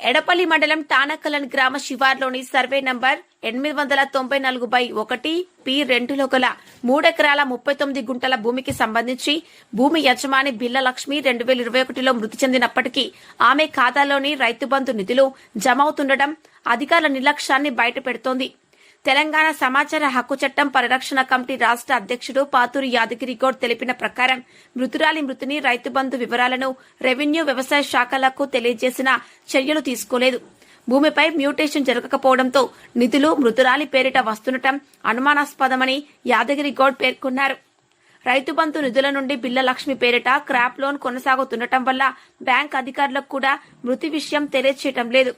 ఎడపల్లి మండలం టానకలన్ గ్రామ శివార్లోని survey number ఎనిమిది వందల తొంభై నాలుగు బై ఒకటి పి రెండులో గల మూడెకరాల ముప్పై తొమ్మిది గుంటల భూమికి సంబంధించి భూమి యజమాని బిల్ల లక్ష్మి రెండు వేల ఇరవై ఒకటిలో మృతి చెందినప్పటికీ ఆమె ఖాతాలోని రైతు బంధు నిధులు జమ అవుతుండటం అధికారుల నిర్లక్ష్యాన్ని బయటపెడుతోంది. తెలంగాణ సమాచార హక్కు చట్టం పరిరక్షణ కమిటీ రాష్ట్ర అధ్యక్షుడు పాతూరి యాదగిరి గౌడ్ తెలిపిన ప్రకారం మృతురాలి మృతిని రైతు బంధు వివరాలను రెవెన్యూ వ్యవసాయ శాఖలకు తెలియజేసిన చర్యలు తీసుకోలేదు. భూమిపై మ్యూటేషన్ జరగకపోవడంతో నిధులు మృతురాలి పేరిట వస్తుండటం అనుమానాస్పదమని యాదగిరి గౌడ్ పేర్కొన్నారు. రైతు బంధు నిధుల నుండి బిల్ల లక్ష్మి పేరిట క్రాప్ లోన్ కొనసాగుతుండటం వల్ల బ్యాంక్ అధికారులకు కూడా మృతి విషయం తెలియచేయటం లేదు.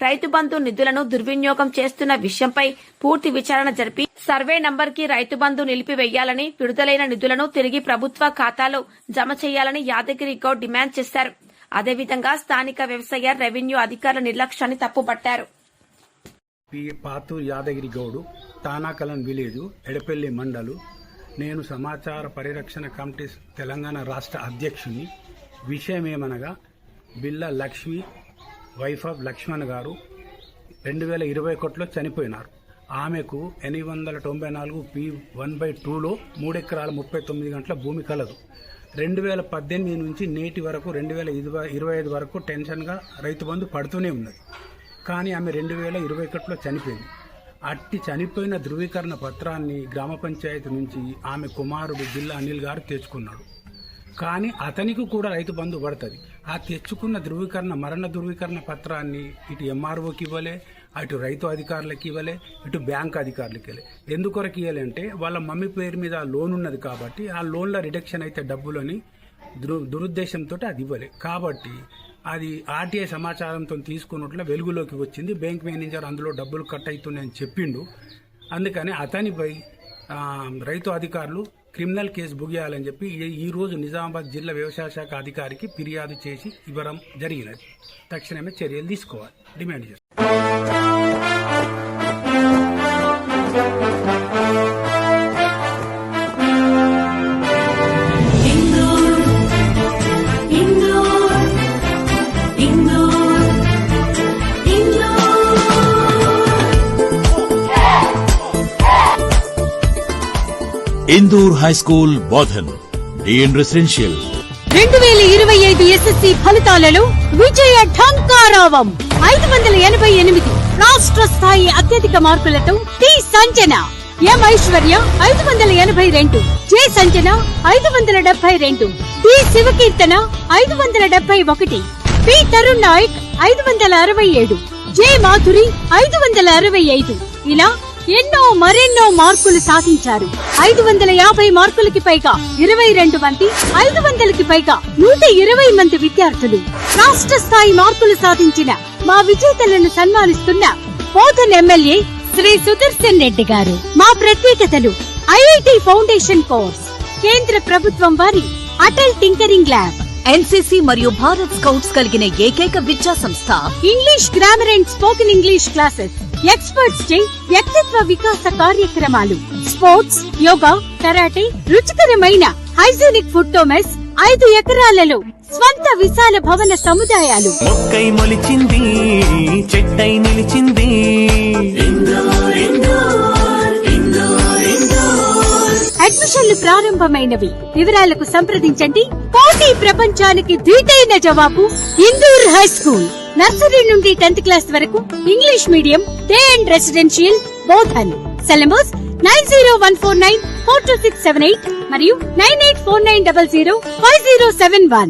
రైతు బంధు నిధులను దుర్వినియోగం చేస్తున్న విషయంపై పూర్తి విచారణ జరిపి సర్వే నంబర్కి రైతు బంధు నిలిపివేయాలని విడుదలైన నిధులను తిరిగి ప్రభుత్వ ఖాతాలో జమ చేయాలని యాదగిరి గౌడ్ డిమాండ్ చేశారు. అదేవిధంగా స్థానిక వ్యవసాయ రెవెన్యూ అధికారుల నిర్లక్ష్యాన్ని తప్పుపట్టారు. పాతూరు యాదగిరి గౌడు తానాకలం విలేజ్ ఎడపల్లి మండలు. నేను సమాచార పరిరక్షణ కమిటీ తెలంగాణ రాష్ట్ర అధ్యక్షుని విషయం ఏమనగా బిల్ల లక్ష్మి వైఫ్ ఆఫ్ లక్ష్మణ్ గారు రెండు వేల ఇరవై ఒకటిలో చనిపోయినారు. ఆమెకు ఎనిమిది వందల తొంభై నాలుగు పి వన్ బై టూలో మూడెకరాల ముప్పై తొమ్మిది గంటల భూమి కలదు. రెండు వేల పద్దెనిమిది నుంచి నేటి వరకు రెండు వేల ఇరవై ఇరవై ఐదు వరకు టెన్షన్గా రైతు బంధు పడుతూనే ఉన్నది. కానీ ఆమె రెండు వేల ఇరవై ఒకటిలో చనిపోయింది. అట్టి చనిపోయిన ధృవీకరణ పత్రాన్ని గ్రామ పంచాయతీ నుంచి ఆమె కుమారుడు జిల్లా అనిల్ గారు తెచ్చుకున్నాడు. కానీ అతనికి కూడా రైతు బంధు పడుతుంది. ఆ తెచ్చుకున్న ధృవీకరణ మరణ ధృవీకరణ పత్రాన్ని ఇటు ఎంఆర్ఓకి ఇవ్వలే అటు రైతు అధికారులకు ఇవ్వలే ఇటు బ్యాంక్ అధికారులకు ఇవ్వలే. ఎందుకొరకు ఇవ్వాలంటే వాళ్ళ మమ్మీ పేరు మీద లోన్ ఉన్నది కాబట్టి ఆ లోన్ల రిడక్షన్ అయితే డబ్బులని దురు దురుద్దేశంతో అది ఇవ్వలే. కాబట్టి అది ఆర్టీఐ సమాచారంతో తీసుకున్నట్లు వెలుగులోకి వచ్చింది. బ్యాంక్ మేనేజర్ అందులో డబ్బులు కట్ అవుతున్నాయని చెప్పిండు. అందుకని అతనిపై రైతు అధికారులు క్రిమినల్ కేసు బుగియాలని చెప్పి ఈ- రోజు నిజామాబాద్ జిల్లా వ్యవసాయ శాఖ అధికారికి ఫిర్యాదు చేసి ఇవ్వడం జరిగినది. తక్షణమే చర్యలు తీసుకోవాలి. డిమాండ్ చేస్తారు Indur high school Bodhan DN residential. రెండు వేల ఇరవై ఐదు ఎస్ఎస్సి ఫలితాలలో విజయ ఢంకారావం. ఐదు వందల ఎనభై ఎనిమిది రాష్ట్ర స్థాయి అత్యధిక మార్కులతో టి సంజన ఎం ఐశ్వర్య ఐదు వందల ఎనభై రెండు జె సంజన ఐదు వందల డెబ్బై రెండు డి శివకీర్తన ఐదు వందల డెబ్బై ఒకటి పి తరుణ్ నాయక్ ఐదు వందల అరవై ఏడు జె మాధురి ఐదు వందల అరవై ఐదు. ఇలా ఎన్నో మరెన్నో మార్కులు సాధించారు. ఐదు వందల యాభై మార్కులకి పైగా ఇరవై రెండు మంది ఐదు వందలకి పైగా నూట ఇరవై మంది విద్యార్థులు రాష్ట్ర స్థాయి మార్కులు సాధించిన మా విజేతలను సన్మానిస్తున్న పోతన్ ఎమ్మెల్యే శ్రీ సుదర్శన్ రెడ్డి గారు. మా ప్రత్యేకతలు ఐఐటి ఫౌండేషన్ కోర్స్ కేంద్ర ప్రభుత్వం వారి అటల్ టింకరింగ్ ల్యాబ్ ఎన్సీసీ మరియు భారత్ స్కౌట్స్ కలిగిన ఏకైక విద్యా సంస్థ. English grammar and spoken English classes. Experts చే వ్యక్తిత్వ వికాస కార్యక్రమాలు. స్పోర్ట్స్ యోగా కరాటే రుచికరమైన హైజీనిక్ ఫుడ్ మెస్ ఐదు ఎకరాలలో స్వంత విశాల భవన సముదాయాలు. మొక్కై మొలిచింది చెట్టై నిలిచింది. ప్రారంభమైనవి. వివరాలకు సంప్రదించండి. పోటీ ప్రపంచానికి ధీటైన జవాబు ఇందూర్ హై స్కూల్. నర్సరీ నుండి టెన్త్ క్లాస్ వరకు English medium day and residential Bodhan. Syllabus nine zero one four nine four two six seven eight మరియు nine eight four nine double zero five zero seven one.